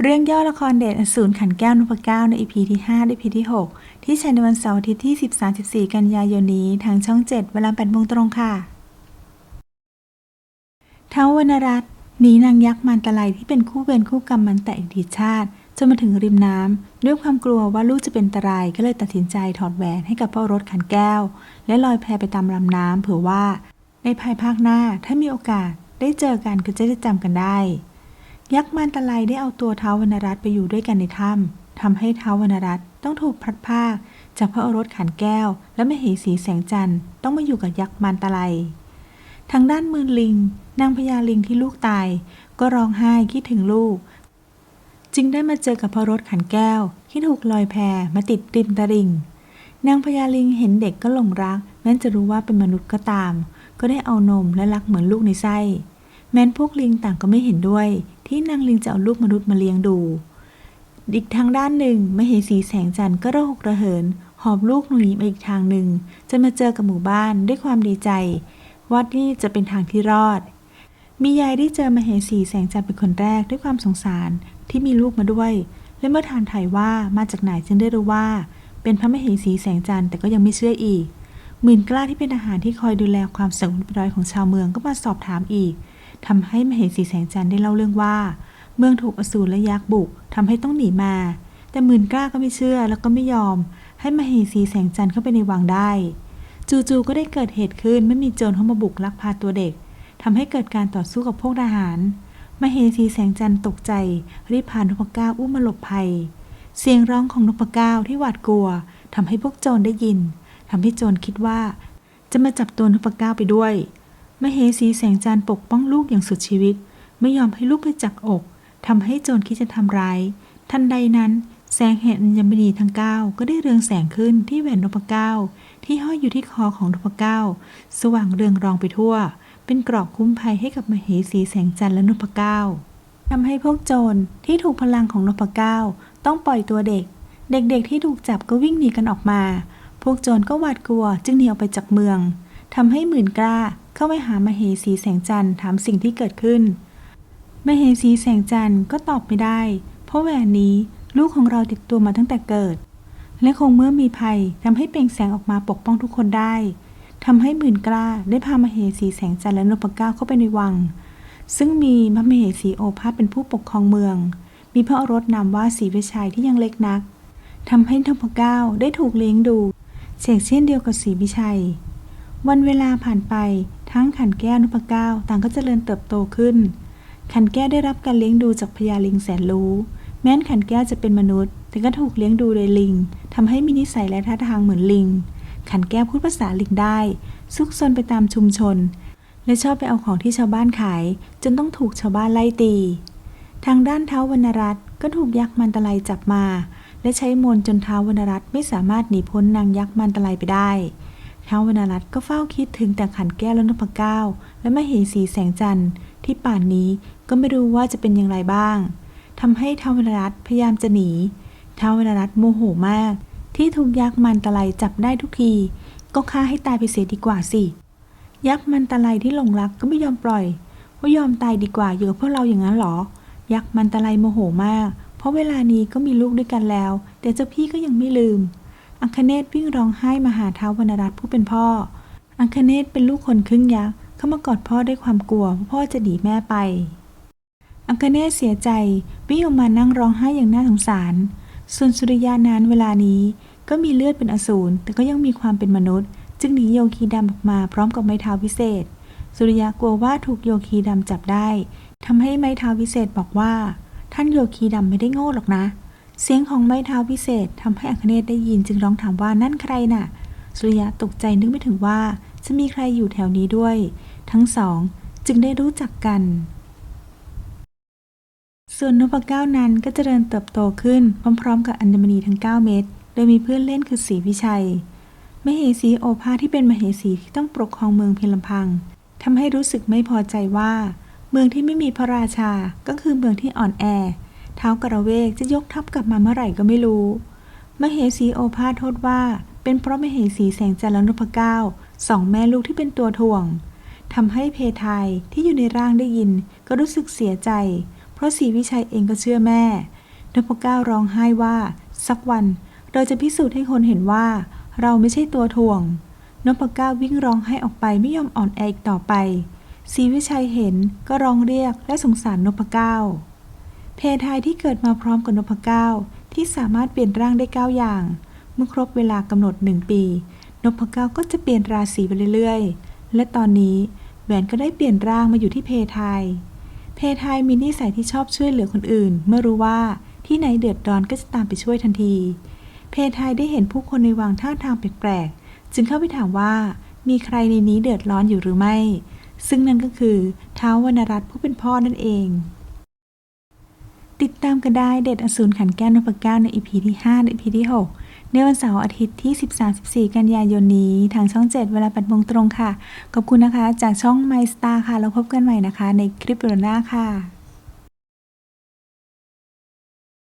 เรื่องย่อละครเดชอสูรขันแก้วนพเก้าใน EP ที่ 5 และ EP ที่ 6 ที่ฉายในวันเสาร์อาทิตย์ที่ 13-14 กันยายนนี้ ทางช่อง 7 เวลา8โมงตรงค่ะท้าววรรณรัตน์หนีนางยักษ์มันตะไลที่เป็นคู่เวรคู่กรรมมันแต่อดีตชาติ จนมาถึงริมน้ำด้วยความกลัวว่าลูกจะเป็นอันตรายก็เลยตัดสินใจถอดแหวนให้กับพ่อรถขันแก้ว และลอยแพไปตามลำน้ำเผื่อว่า ในภายภาคหน้าถ้ามีโอกาสได้เจอกันก็จะได้จำกันได้ ยักษ์มันตะไลได้เอาตัวท้าวรรณรัตน์ไปอยู่ด้วยกันในถ้ำทำให้ท้าวรรณรัตน์ต้องถูกพลัดพรากจากพระโอรสขันแก้ว และมเหสีแสงจันทร์ต้องมาอยู่กับยักษ์มันตะไลทางด้านมือลิง นางพญาลิงที่ลูกตาย ก็ร้องไห้คิดถึงลูก จึงได้มาเจอกับพระรถขันแก้ว ที่ถูกลอยแพมาติดริมตลิ่งนางพญาลิงเห็นเด็กก็หลงรักแม้จะรู้ว่าเป็นมนุษย์ก็ตาม ก็ได้เอานมและรักเหมือนลูกในไส้ แม้นพวกลิงต่างก็ไม่เห็นด้วย ที่นางลิงจะเอาลูกมนุษย์มาเลี้ยงดู อีกทางด้านหนึ่งมเหสีแสงจันทร์ก็ระหกระเหิน หอบลูกหนีมาอีกทางหนึ่งจนมาเจอกับหมู่บ้านด้วยความดีใจ ว่านี่จะเป็นทางที่รอด มียายได้เจอมเหสีแสงจันทร์เป็นคนแรกด้วยความสงสารที่มีลูกมาด้วย และเมื่อทานถ่ายว่ามาจากไหนจึงได้รู้ว่า เป็นพระมเหสีแสงจันทร์แต่ก็ยังไม่เชื่ออีกหมื่นกล้าที่เป็นอาหารที่คอยดูแลความสงบเรียบร้อยของชาวเมืองก็มาสอบถามอีก ทำให้มเหสีแสงจันทร์ได้เล่าเรื่องว่า เมืองถูกอสูรและยักษ์บุกทำให้ต้องหนีมา แต่หมื่นกล้าก็ไม่เชื่อแล้วก็ไม่ยอม ให้มเหสีแสงจันทร์เข้าไปในวังได้ จู่ๆก็ได้เกิดเหตุขึ้นไม่มีโจรเข้ามาบุกลักพาตัวเด็กทำให้เกิดการต่อสู้กับพวกทหาร มเหสีแสงจันทร์ตกใจ รีบพานพก้าอุ้มมาหลบภัย เสียงร้องของนพก้าที่หวาดกลัวทำให้พวกโจรได้ยินทำให้โจรคิดว่า จะมาจับตัวนพก้าไปด้วย มเหสีแสงจันทร์ปกป้องลูกอย่างสุดชีวิต ไม่ยอมให้ลูกไปจับอกทำให้โจรคิดจะทำร้าย ทันใดนั้น แสงแห่งอัญมณีทั้งเก้าก็ได้เรืองแสงขึ้นที่แหวนนพเก้า ที่ห้อยอยู่ที่คอของนพเก้า สว่างเรืองรองไปทั่ว เป็นเกราะคุ้มภัยให้กับมเหสีแสงจันทร์และนพเก้าทำให้พวกโจรที่ถูกพลังของนพเก้าต้องปล่อยตัวเด็ก เด็กๆที่ถูกจับก็วิ่งหนีกันออกมา พวกโจรก็หวาดกลัวจึงหนีออกไปจากเมือง ทำให้หมื่นกล้าเข้าไปหามเหสีแสงจันทร์ถามสิ่งที่เกิดขึ้น มเหสีแสงจันทร์ก็ตอบไม่ได้ เพราะแหวนนี้ลูกของเราติดตัวมาตั้งแต่เกิด และคงเมื่อมีภัยทำให้เปล่งแสงออกมาปกป้องทุกคนได้ทำให้หมื่นกล้าได้พามเหสีแสงจันทร์และนพก้าเข้าไปในวัง ซึ่งมีพระมเหสีโอภาสเป็นผู้ปกครองเมือง มีพระอรสนามว่าศรีวิชัยที่ยังเล็กนักทำให้นพก้าได้ถูกเลี้ยงดูเช่นเช่นเดียวกับศรีวิชัย วันเวลาผ่านไปทั้งขันแก้วนพเก้าต่างก็เจริญเติบโตขึ้น ขันแก้วได้รับการเลี้ยงดูจากพญาลิงแสนรู้ แม้นขันแก้วจะเป็นมนุษย์ แต่ก็ถูกเลี้ยงดูโดยลิงทำให้มีนิสัยและท่าทางเหมือนลิง ขันแก้วพูดภาษาลิงได้ ซุกซนไปตามชุมชน และชอบไปเอาของที่ชาวบ้านขาย จนต้องถูกชาวบ้านไล่ตี ทางด้านเท้าวรรณรัตน์ก็ถูกยักษ์มันตะไลจับมา และใช้มนจนเท้าววรรณรัตน์ไม่สามารถหนีพ้นนางยักษ์มันตะไลไปได้ ท้าววรรณรัตน์ก็เฝ้าคิดถึงแต่ขันแก้วและนพเก้า และมเหสีแสงจันทร์ที่ป่านนี้ก็ไม่รู้ว่าจะเป็นอย่างไรบ้างทำให้ท้าววรรณรัตน์พยายามจะหนีท้าววรรณรัตน์โมโหมาก ที่ถูกยักษ์มันตะไลจับได้ทุกที ก็ฆ่าให้ตายไปเสียดีกว่าสิยักษ์มันตะไลที่หลงรักก็ไม่ยอมปล่อย ว่ายอมตายดีกว่าอยู่กับพวกเราอย่างนั้นหรอ ยักษ์มันตะไลโมโหมาก เพราะเวลานี้ก็มีลูกด้วยกันแล้ว แต่เจ้าพี่ก็ยังไม่ลืม อังคเนศวิ่งร้องไห้มาหาเท้าวรรณรัตน์ผู้เป็นพ่อ อังคเนศเป็นลูกคนครึ่งยักษ์เข้ามากอดพ่อด้วยความกลัวว่าพ่อจะหนีแม่ไป อังคเนศเสียใจวิ่งออกมานั่งร้องไห้อย่างน่าสงสาร ส่วนสุริยานั้นเวลานี้ก็มีเลือดเป็นอสูรแต่ก็ยังมีความเป็นมนุษย์ จึงหนีโยคีดำออกมาพร้อมกับไม้เท้าวิเศษ สุริยะกลัวว่าถูกโยคีดำจับได้ทำให้ไม้เท้าวิเศษบอกว่า ท่านโยคีดำไม่ได้โง่หรอกนะ เสียงของไม้เท้าวิเศษทำให้อัคเนศได้ยินจึงร้องถามว่านั่นใครน่ะ สุริยะตกใจนึกไม่ถึงว่าจะมีใครอยู่แถวนี้ด้วย ทั้งสองจึงได้รู้จักกัน ส่วนนพเก้านั้นก็เจริญเติบโตขึ้นพร้อมๆ กับอัญมณีทั้ง 9 เม็ด โดยมีเพื่อนเล่นคือศรีวิชัย มเหสีโอภาที่เป็นมเหสีที่ต้องปกครองเมืองเพียงลำพังทำให้รู้สึกไม่พอใจว่า เมืองที่ไม่มีพระราชา ก็คือเมืองที่อ่อนแอ เท้ากระเวกจะยกทัพกลับมาเมื่อไหร่ก็ไม่รู้ มเหสีโอภาสโทษว่า เป็นเพราะมเหสีแสงจันทร์และนพเก้าสองแม่ลูกที่เป็นตัวถ่วงทำให้เพทายที่อยู่ในร่างได้ยินก็รู้สึกเสียใจ เพราะศรีวิชัยเองก็เชื่อแม่นพเก้าร้องไห้ว่า สักวันเราจะพิสูจน์ให้คนเห็นว่า เราไม่ใช่ตัวถ่วงนพเก้าวิ่งร้องไห้ออกไปไม่ยอมอ่อนแออีกต่อไปศรีวิชัยเห็นก็ร้องเรียกและสงสารนพเก้า เพทายที่เกิดมาพร้อมกับนพเก้าที่สามารถเปลี่ยนร่างได้เก้าอย่าง เมื่อครบเวลากำหนดหนึ่งปี นพเก้าก็จะเปลี่ยนราศีไปเรื่อยๆ และตอนนี้แหวนก็ได้เปลี่ยนร่างมาอยู่ที่เพทายเพทายมีนิสัยที่ชอบช่วยเหลือคนอื่น เมื่อรู้ว่าที่ไหนเดือดร้อนก็จะตามไปช่วยทันที เพทายได้เห็นผู้คนในวังท่าทางแปลกๆ จึงเข้าไปถามว่ามีใครในนี้เดือดร้อนอยู่หรือไม่ ซึ่งนั่นก็คือท้าววรรณรัตน์ผู้เป็นพ่อนั่นเอง ติดตามกันได้เด็ดอสูรขันแก้วนพเก้าในอีพีที่ 5 และอีพีที่ 6 ในวันเสาร์อาทิตย์ที่ 13-14 กันยายนนี้ ทางช่อง 7 เวลา8โมงตรงค่ะ ขอบคุณนะคะ จากช่อง My Star ค่ะ แล้วพบกันใหม่นะคะ ในคลิปเดือนหน้าค่ะ